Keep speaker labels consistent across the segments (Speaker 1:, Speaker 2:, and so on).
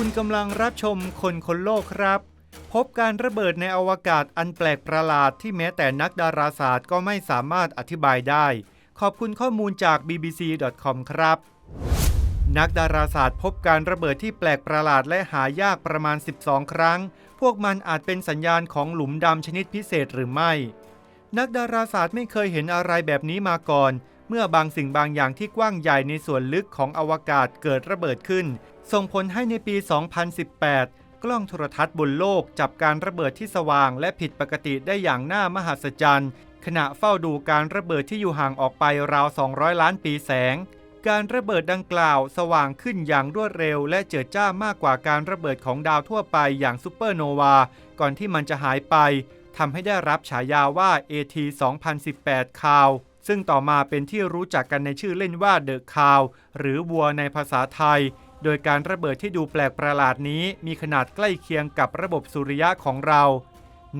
Speaker 1: คุณกำลังรับชมคนคนโลกครับ พบการระเบิดในอวกาศอันแปลกประหลาดที่แม้แต่นักดาราศาสตร์ก็ไม่สามารถอธิบายได้ ขอบคุณข้อมูลจาก bbc.com ครับ นักดาราศาสตร์พบการระเบิดที่แปลกประหลาดและหายากประมาณ 12 ครั้ง พวกมันอาจเป็นสัญญาณของหลุมดำชนิดพิเศษหรือไม่ นักดาราศาสตร์ไม่เคยเห็นอะไรแบบนี้มาก่อน เมื่อบางสิ่งบางอย่างที่กว้างใหญ่ในส่วนลึกของอวกาศเกิดระเบิดขึ้น ส่งผลให้ในปี 2018 กล้องโทรทัศน์บนโลกจับการระเบิดที่สว่างและผิดปกติได้อย่างน่ามหัศจรรย์ ขณะเฝ้าดูการระเบิดที่อยู่ห่างออกไปราว 200 ล้านปีแสง การระเบิดดังกล่าวสว่างขึ้นอย่างรวดเร็ว และเจิดจ้ามากกว่าการระเบิดของดาวทั่วไปอย่างซูเปอร์โนวา ก่อนที่มันจะหายไปทำให้ได้รับฉายาว่า AT 2018 คาว ซึ่งต่อมาเป็นที่รู้จักกันในชื่อเล่นว่าเดอะคาว หรือวัวในภาษาไทย โดยการระเบิดที่ดูแปลกประหลาดนี้ มีขนาดใกล้เคียงกับระบบสุริยะของเรา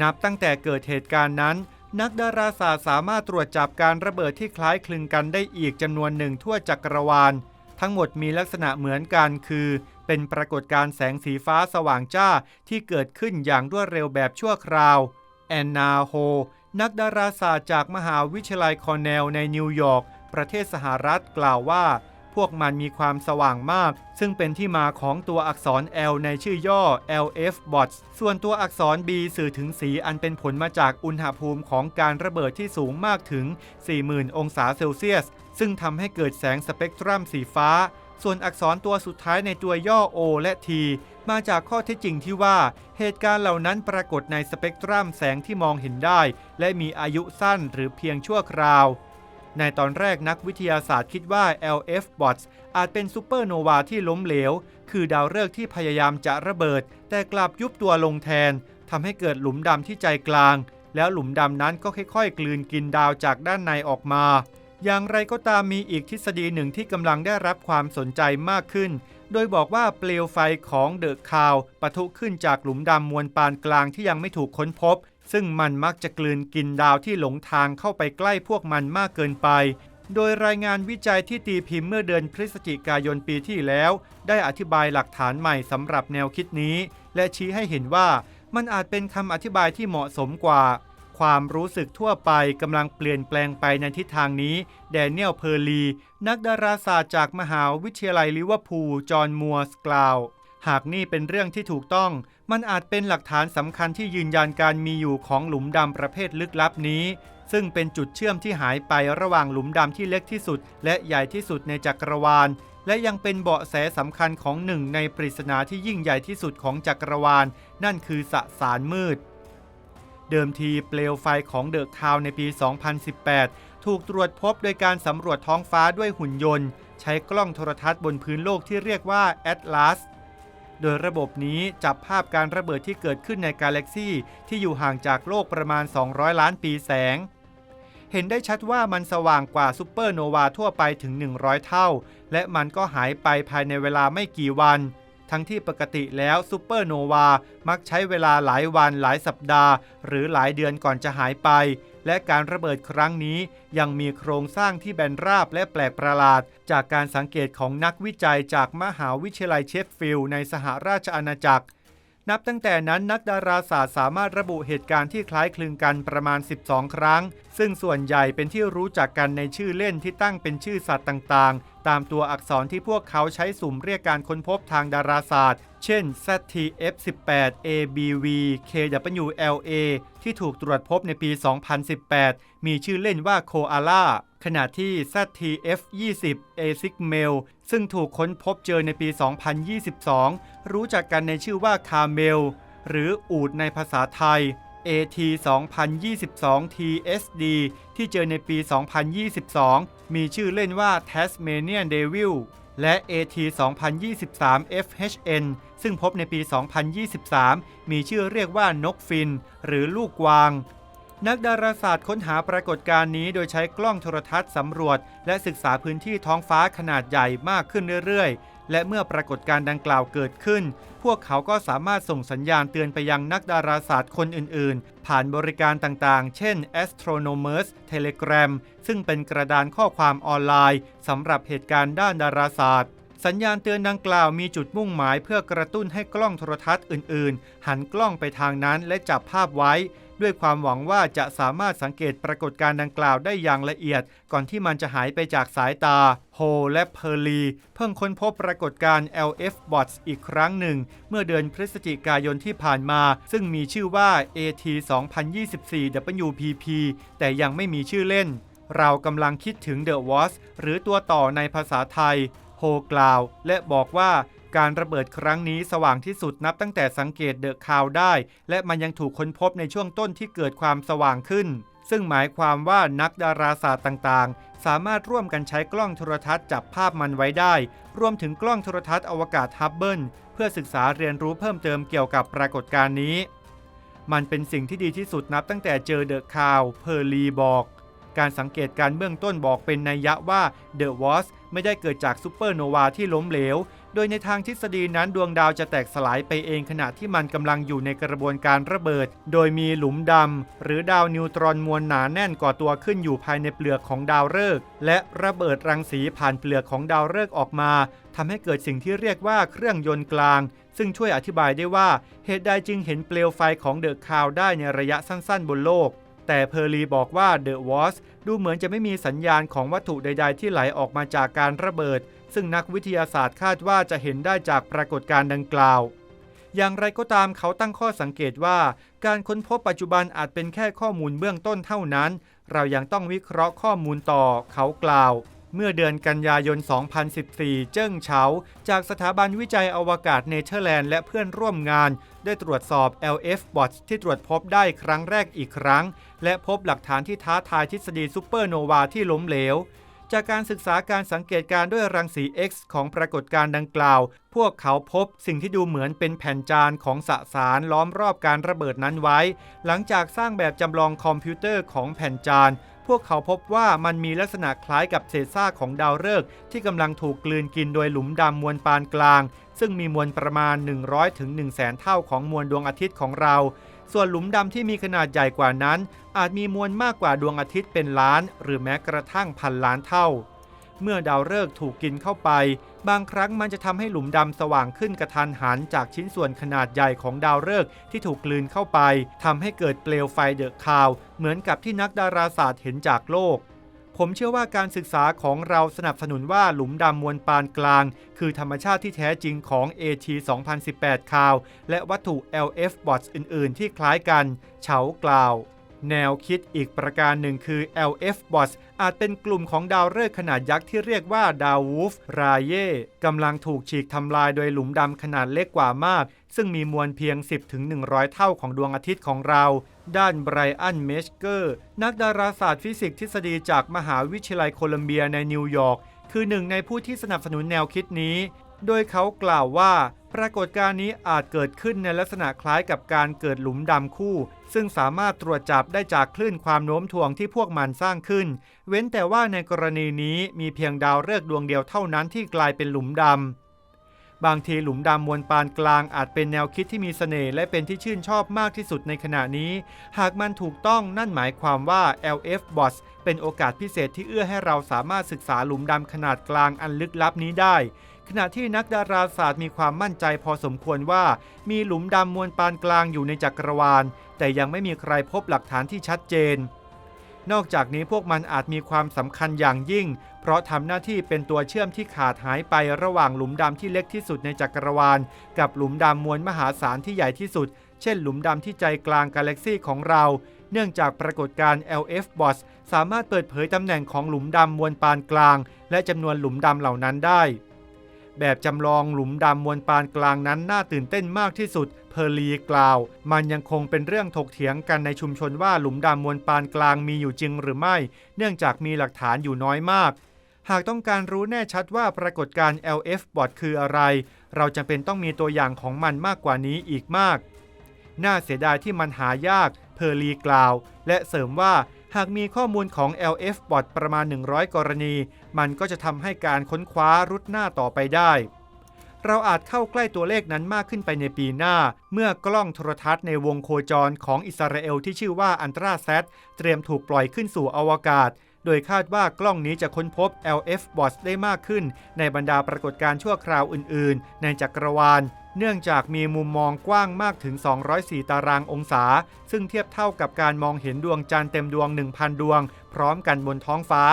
Speaker 1: นับตั้งแต่เกิดเหตุการณ์นั้น นักดาราศาสตร์สามารถตรวจจับการระเบิดที่คล้ายคลึงกันได้อีกจำนวนหนึ่งทั่วจักรวาล ทั้งหมดมีลักษณะเหมือนกันคือ เป็นปรากฏการณ์แสงสีฟ้าสว่างจ้าที่เกิดขึ้นอย่างรวดเร็วแบบชั่วคราวแอนนาโฮ นักดาราศาสตร์จากมหาวิทยาลัยคอร์เนลในนิวยอร์กประเทศสหรัฐกล่าวว่า พวกมันมีความสว่างมาก ซึ่งเป็นที่มาของตัวอักษร L ในชื่อย่อ LF bots ส่วนตัวอักษร B สื่อถึงสีอันเป็นผลมาจากอุณหภูมิของการระเบิดที่สูงมากถึง 40,000 องศาเซลเซียส ซึ่งทำให้เกิดแสงสเปกตรัมสีฟ้า ส่วนอักษรตัวสุดท้ายในตัวย่อ O และ T มาจากข้อเท็จจริงที่ว่า เหตุการณ์เหล่านั้นปรากฏในสเปกตรัมแสงที่มองเห็นได้ และมีอายุสั้นหรือเพียงชั่วคราว ในตอนแรกนักวิทยาศาสตร์คิดว่า LF bots อาจเป็นซูเปอร์โนวาที่ล้มเหลว คือดาวฤกษ์ที่พยายามจะระเบิด แต่กลับยุบตัวลงแทนทำให้เกิดหลุมดำที่ใจกลาง แล้วหลุมดำนั้นก็ค่อยๆ กลืนกินดาวจากด้านในออกมา อย่างไรก็ตามมีอีกทฤษฎีหนึ่งที่กำลังได้รับความสนใจมากขึ้น โดยบอกว่าเปลวไฟของเดอะคาวปะทุขึ้นจากหลุมดำมวลปานกลางที่ยังไม่ถูกค้นพบ ซึ่งมันมักจะกลืนกินดาวที่หลงทางเข้าไปใกล้พวกมันมากเกินไป โดยรายงานวิจัยที่ตีพิมพ์เมื่อเดือนพฤศจิกายนปีที่แล้ว ได้อธิบายหลักฐานใหม่สำหรับแนวคิดนี้ และชี้ให้เห็นว่ามันอาจเป็นคำอธิบายที่เหมาะสมกว่า ความรู้สึกทั่วไปกำลังเปลี่ยนแปลงไปในทิศทางนี้ แดเนียลเพอร์ลี นักดาราศาสตร์จากมหาวิทยาลัยลิเวอร์พูล จอห์นมัวส์กล่าว หากนี่เป็นเรื่องที่ถูกต้อง มันอาจเป็นหลักฐานสำคัญที่ยืนยันการมีอยู่ของหลุมดำประเภทลึกลับนี้ ซึ่งเป็นจุดเชื่อมที่หายไประหว่างหลุมดำที่เล็กที่สุด และใหญ่ที่สุดในจักรวาลและยังเป็นเบาะแสสำคัญของหนึ่งในปริศนาที่ยิ่งใหญ่ที่สุดของจักรวาล นั่นคือสสารมืด เดิมทีเปลวไฟของเดอะคาวในปี 2018 ถูกตรวจพบโดยการสำรวจท้องฟ้าด้วยหุ่นยนต์ ใช้กล้องโทรทัศน์บนพื้นโลกที่เรียกว่า Atlas โดยระบบนี้จับภาพการระเบิดที่เกิดขึ้นในกาแล็กซีที่อยู่ห่างจากโลกประมาณ 200 ล้านปีแสง เห็นได้ชัดว่ามันสว่างกว่าซูเปอร์โนวาทั่วไปถึง 100 เท่า และมันก็หายไปภายในเวลาไม่กี่วัน ทั้งที่ปกติแล้วซูเปอร์โนวามักใช้เวลาหลายวันหลายสัปดาห์ หรือหลายเดือนก่อนจะหายไป และการระเบิดครั้งนี้ยังมีโครงสร้างที่แบนราบและแปลกประหลาด จากการสังเกตของนักวิจัยจากมหาวิทยาลัยเชฟฟิลด์ในสหราชอาณาจักร นับตั้งแต่นั้นนักดาราศาสตร์สามารถระบุเหตุการณ์ที่คล้ายคลึงกันประมาณ 12 ครั้ง ซึ่งส่วนใหญ่เป็นที่รู้จักกันในชื่อเล่นที่ตั้งเป็นชื่อสัตว์ต่างๆ ตามตัวอักษรที่พวกเขาใช้สุ่มเรียกการค้นพบทางดาราศาสตร์ เช่น ZTF18 ABV KWLA ที่ถูกตรวจพบในปี 2018 มีชื่อเล่นว่าโคอาล่า ขณะที่ ZTF20 ASIC Mel ซึ่งถูกค้นพบเจอในปี 2022 รู้จักกันในชื่อว่าคาเมล หรืออูดในภาษาไทย AT 2022 TSD ที่เจอในปี 2022 มีชื่อเล่นว่า Tasmanian Devil และ AT 2023 FHN ซึ่งพบในปี 2023 มีชื่อเรียกว่านกฟิน หรือลูกกวาง นักดาราศาสตร์ค้นหาปรากฏการณ์นี้โดยใช้กล้องโทรทัศน์สำรวจ และศึกษาพื้นที่ท้องฟ้าขนาดใหญ่มากขึ้นเรื่อยๆ และเมื่อปรากฏการณ์ดังกล่าวเกิดขึ้น พวกเขาก็สามารถส่งสัญญาณเตือนไปยังนักดาราศาสตร์คนอื่นๆ ผ่านบริการต่างๆ เช่น Astronomers Telegram ซึ่งเป็นกระดานข้อความออนไลน์สำหรับเหตุการณ์ด้านดาราศาสตร์สสัญญาณเตือนดังกล่าวมีจุดมุ่งหมายเพื่อกระตุ้นให้กล้องโทรทัศน์อื่นๆ หันกล้องไปทางนั้นและจับภาพไว้ ด้วยความหวังว่าจะสามารถสังเกตปรากฏการณ์ดังกล่าวได้อย่างละเอียด ก่อนที่มันจะหายไปจากสายตา โฮและเพอร์ลี เพิ่งค้นพบปรากฏการณ์ LF Bots อีกครั้งหนึ่ง เมื่อเดือนพฤศจิกายนที่ผ่านมา ซึ่งมีชื่อว่า AT 2024 WPP แต่ยังไม่มีชื่อเล่น เรากำลังคิดถึง The Was หรือตัวต่อในภาษาไทย โฮกล่าว และบอกว่า การระเบิดครั้งนี้สว่างที่สุดนับตั้งแต่สังเกตเดอะคาวได้ และมันยังถูกค้นพบในช่วงต้นที่เกิดความสว่างขึ้น ซึ่งหมายความว่านักดาราศาสตร์ต่างๆ สามารถร่วมกันใช้กล้องโทรทัศน์จับภาพมันไว้ได้ รวมถึงกล้องโทรทัศน์อวกาศฮับเบิลเพื่อศึกษาเรียนรู้เพิ่มเติมเกี่ยวกับปรากฏการณ์นี้ มันเป็นสิ่งที่ดีที่สุดนับตั้งแต่เจอเดอะคาวเพอร์ลีบอกการสังเกตการเบื้องต้นบอกเป็นนัยยะว่าเดอะวอสไม่ได้เกิดจากซูเปอร์โนวาที่ล้มเหลว โดยในทางทฤษฎีนั้นดวงดาวจะแตกสลายไปเองขณะที่มันกำลังอยู่ในกระบวนการระเบิด โดยมีหลุมดำหรือดาวนิวตรอนมวลหนาแน่นก่อตัวขึ้นอยู่ภายในเปลือกของดาวฤกษ์และระเบิดรังสีผ่านเปลือกของดาวฤกษ์ออกมาทำให้เกิดสิ่งที่เรียกว่าเครื่องยนต์กลาง ซึ่งช่วยอธิบายได้ว่าเหตุใดจึงเห็นเปลวไฟของเดอะคาวได้ในระยะสั้นๆ บนโลก แต่เพอร์ลีบอกว่าเดอะวอสดูเหมือนจะไม่มีสัญญาณของวัตถุใด ๆ ที่ไหลออกมาจากการระเบิด ซึ่งนักวิทยาศาสตร์คาดว่าจะเห็นได้จากปรากฏการณ์ดังกล่าว อย่างไรก็ตามเขาตั้งข้อสังเกตว่า การค้นพบปัจจุบันอาจเป็นแค่ข้อมูลเบื้องต้นเท่านั้น เรายังต้องวิเคราะห์ข้อมูลต่อเขากล่าว เมื่อเดือนกันยายน 2014 เจิ้งเฉา จากสถาบันวิจัยอวกาศเนเธอร์แลนด์และเพื่อนร่วมงาน ได้ตรวจสอบ LF bots ที่ตรวจพบได้ครั้งแรกอีกครั้ง และพบหลักฐานที่ท้าทายทฤษฎีซูเปอร์โนวาที่ล้มเหลว จากการศึกษาการสังเกตการด้วยรังสี X ของปรากฏการณ์ดังกล่าว พวกเขาพบสิ่งที่ดูเหมือนเป็นแผ่นจานของสสารล้อมรอบการระเบิดนั้นไว้ หลังจากสร้างแบบจำลองคอมพิวเตอร์ของแผ่นจาน พวกเขาพบว่ามันมีลักษณะคล้ายกับเศษซากของดาวฤกษ์ที่กำลังถูกกลืนกินโดยหลุมดำมวลปานกลาง ซึ่งมีมวลประมาณ 100ถึง1แสนเท่าของมวลดวงอาทิตย์ของเรา ส่วนหลุมดำที่มีขนาดใหญ่กว่านั้น อาจมีมวลมากกว่าดวงอาทิตย์เป็นล้าน หรือแม้กระทั่งพันล้านเท่า เมื่อดาวฤกษ์ถูกกินเข้าไป บางครั้งมันจะทำให้หลุมดำสว่างขึ้นกระทันหันจากชิ้นส่วนขนาดใหญ่ของดาวฤกษ์ที่ถูกกลืนเข้าไปทำให้เกิดเปลวไฟเดอะคาว เหมือนกับที่นักดาราศาสตร์เห็นจากโลก ผมเชื่อว่าการศึกษาของเราสนับสนุนว่าหลุมดำมวลปานกลาง คือธรรมชาติที่แท้จริงของ AT 2018 คาว และวัตถุ LF bots อื่น ๆ ที่คล้ายกัน เฉากล่าว แนวคิดอีกประการหนึ่งคือ LF bots อาจเป็นกลุ่มของดาวฤกษ์ขนาดยักษ์ที่เรียกว่าดาววูฟรายเย่กำลังถูกฉีกทำลายโดยหลุมดำขนาดเล็กกว่ามาก ซึ่งมีมวลเพียง 10-100 เท่าของดวงอาทิตย์ของเรา ด้านไบรอันเมชเกอร์ นักดาราศาสตร์ฟิสิกส์ทฤษฎีจากมหาวิทยาลัยโคลัมเบียในนิวยอร์กคือหนึ่งในผู้ที่สนับสนุนแนวคิดนี้ โดยเขากล่าวว่า ปรากฏการณ์นี้อาจเกิดขึ้นในลักษณะคล้ายกับการเกิดหลุมดำคู่ ซึ่งสามารถตรวจจับได้จากคลื่นความโน้มถ่วงที่พวกมันสร้างขึ้น เว้นแต่ว่าในกรณีนี้มีเพียงดาวฤกษ์ดวงเดียวเท่านั้นที่กลายเป็นหลุมดำบางทีหลุมดำมวลปานกลางอาจเป็นแนวคิดที่มีเสน่ห์และเป็นที่ชื่นชอบมากที่สุดในขณะนี้ หากมันถูกต้องนั่นหมายความว่า LF b o s เป็นโอกาสพิเศษที่เอื้อให้เราสามารถศึกษาหลุมดำขนาดกลางอันลึกลับนี้ได้ ขณะที่นักดาราศาสตร์มีความมั่นใจพอสมควรว่า มีหลุมดำมวลปานกลางอยู่ในจักรวาล แต่ยังไม่มีใครพบหลักฐานที่ชัดเจน นอกจากนี้พวกมันอาจมีความสำคัญอย่างยิ่ง เพราะทำหน้าที่เป็นตัวเชื่อมที่ขาดหายไประหว่างหลุมดำที่เล็กที่สุดในจักรวาล กับหลุมดำมวลมหาศาลที่ใหญ่ที่สุด เช่น หลุมดำที่ใจกลางกาแล็กซีของเรา เนื่องจากปรากฏการณ์ LF bots สามารถเปิดเผยตำแหน่งของหลุมดำมวลปานกลาง และจำนวนหลุมดำเหล่านั้นได้ แบบจำลองหลุมดำมวลปานกลางนั้นน่าตื่นเต้นมากที่สุด เพอร์ลีกล่าว มันยังคงเป็นเรื่องถกเถียงกันในชุมชนว่าหลุมดำมวลปานกลางมีอยู่จริงหรือไม่ เนื่องจากมีหลักฐานอยู่น้อยมาก หากต้องการรู้แน่ชัดว่าปรากฏการณ์ LF bot คืออะไร เราจำเป็นต้องมีตัวอย่างของมันมากกว่านี้อีกมาก น่าเสียดายที่มันหายาก เพอร์ลีกล่าว และเสริมว่า หากมีข้อมูลของ LF bot ประมาณ 100 กรณี มันก็จะทำให้การค้นคว้ารุดหน้าต่อไปได้ เราอาจเข้าใกล้ตัวเลขนั้นมากขึ้นไปในปีหน้า เมื่อกล้องโทรทัศน์ในวงโคจรของอิสราเอลที่ชื่อว่าอันตราแซดเตรียมถูกปล่อยขึ้นสู่อวกาศ โดยคาดว่ากล้องนี้จะค้นพบ LF b o t ได้มากขึ้น ในบรรดาปรากฏการณ์ชั่วคราวอื่น ๆ ในจักรวาล เนื่องจากมีมุมมองกว้างมากถึง 204 ตารางองศา ซึ่งเทียบเท่ากับการมองเห็นดวงจันทร์เต็มดวง 1,000 ดวง พร้อมกันบนท้องฟ้า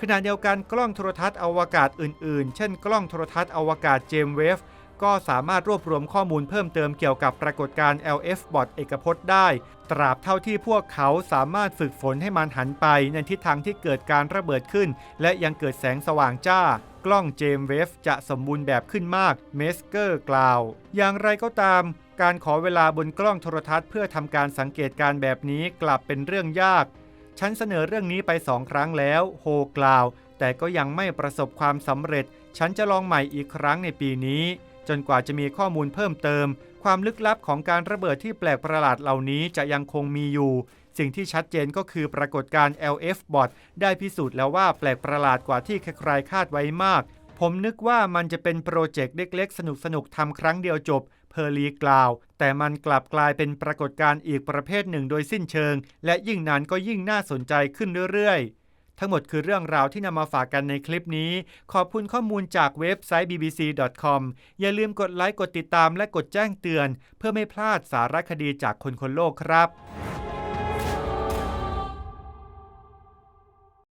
Speaker 1: ขณะเดียวกันกล้องโทรทัศน์อวกาศอื่น ๆ เช่น กล้องโทรทัศน์อวกาศเจมเวฟ ก็สามารถรวบรวมข้อมูลเพิ่มเติมเกี่ยวกับปรากฏการณ์ LF b o t เอกพจน์ได้ ตราบเท่าที่พวกเขาสามารถฝึกฝนให้มันหันไปในทิศทางที่เกิดการระเบิดขึ้น และยังเกิดแสงสว่างจ้า กล้องเจมเวฟจะสมบูรณ์แบบขึ้นมาก เมสเกอร์กล่าว อย่างไรก็ตามการขอเวลาบนกล้องโทรทัศน์เพื่อทำการสังเกตการณ์แบบนี้กลับเป็นเรื่องยาก ฉันเสนอเรื่องนี้ไปสองครั้งแล้ว โฮกล่าว แต่ก็ยังไม่ประสบความสำเร็จ ฉันจะลองใหม่อีกครั้งในปีนี้ จนกว่าจะมีข้อมูลเพิ่มเติม ความลึกลับของการระเบิดที่แปลกประหลาดเหล่านี้จะยังคงมีอยู่ สิ่งที่ชัดเจนก็คือปรากฏการณ์ LF bot ได้พิสูจน์แล้วว่าแปลกประหลาดกว่าที่ใครๆคาดไว้มาก ผมนึกว่ามันจะเป็นโปรเจกต์เล็ก ๆ สนุกๆทำครั้งเดียวจบเพอร์ลีกล่าว แต่มันกลับกลายเป็นปรากฏการณ์อีกประเภทหนึ่งโดยสิ้นเชิง และยิ่งนานก็ยิ่งน่าสนใจขึ้นเรื่อยๆ ทั้งหมดคือเรื่องราวที่นำมาฝากกันในคลิปนี้ ขอบคุณข้อมูลจากเว็บไซต์ bbc.com อย่าลืมกดไลค์กดติดตามและกดแจ้งเตือน เพื่อไม่พลาดสารคดีจากคนคนโลกครับ